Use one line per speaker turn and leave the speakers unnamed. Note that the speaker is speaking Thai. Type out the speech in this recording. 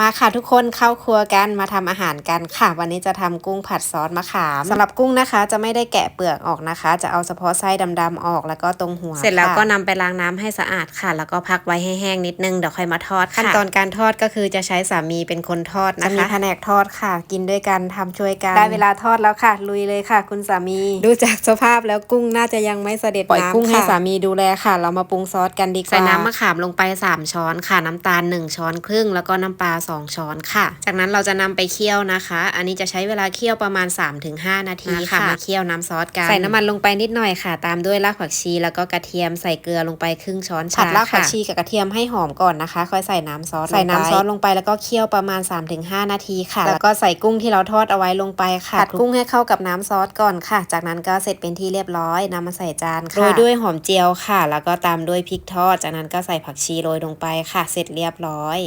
มาค่ะทุกคนเข้าครัวกันมาทำอาหารกันค่ะ วันนี้จะทำกุ้งผัดซอสมะขามสำหรับกุ้งนะคะ จะไม่ได้แกะเปลือกออกนะคะ จะเอาเฉพาะไส้ดำๆออกแล้วก็ตรงหัว เสร็จแล้วก็นำไปล้างน้ำให้สะอาดค่ะ แล้วก็พักไว้ให้แห้งนิดนึงเดี๋ยวค่อยมาทอดขั้นตอนการทอดก็คือจะใช้สามีเป็นคนทอดนะคะจะมีแผนกทอดค่ะ กินด้วยกันทำช่วยกันได้เวลาทอดแล้วค่ะ ลุยเลยค่ะ คุณสามี ดูจากสภาพแล้วกุ้งน่าจะยังไม่เสด็จปล่อยกุ้งให้สามีดูแลค่ะ เรามาปรุงซอสกันดีกว่าใส่น้ำมะขามลงไป 3 ช้อนค่ะน้ำตาล 1 ช้อนครึ่งแล้วก็น้ำปลา2 ช้อนค่ะ จากนั้นเราจะนำไปเคี่ยวนะคะ อันนี้จะใช้เวลาเคี่ยวประมาณ 3-5 นาทีค่ะมาเคี่ยวน้ำซอสกัน ใส่น้ำมันลงไปนิดหน่อยค่ะ ตามด้วยรากผักชี แล้วก็กระเทียมใส่เกลือลงไปครึ่งช้อนชาผัดรากผักชีกับกระเทียมให้หอมก่อนนะคะ ค่อยใส่น้ำซอสใส่น้ำซอสลงไปแล้วก็เคี่ยวประมาณ 3-5 นาทีค่ะ แล้วก็ใส่กุ้งที่เราทอดเอาไว้ลงไปค่ะผัดกุ้งให้เข้ากับน้ำซอสก่อนค่ะ จากนั้นก็เสร็จเป็นที่เรียบร้อยนำมาใส่จานค่ะโรยด้วยหอมเจียวค่ะ แล้วก็ตามด้วยพริกทอด จากนั้นก็ใส่ผักชีโรยลงไปค่ะ เสร็จเรียบร้อย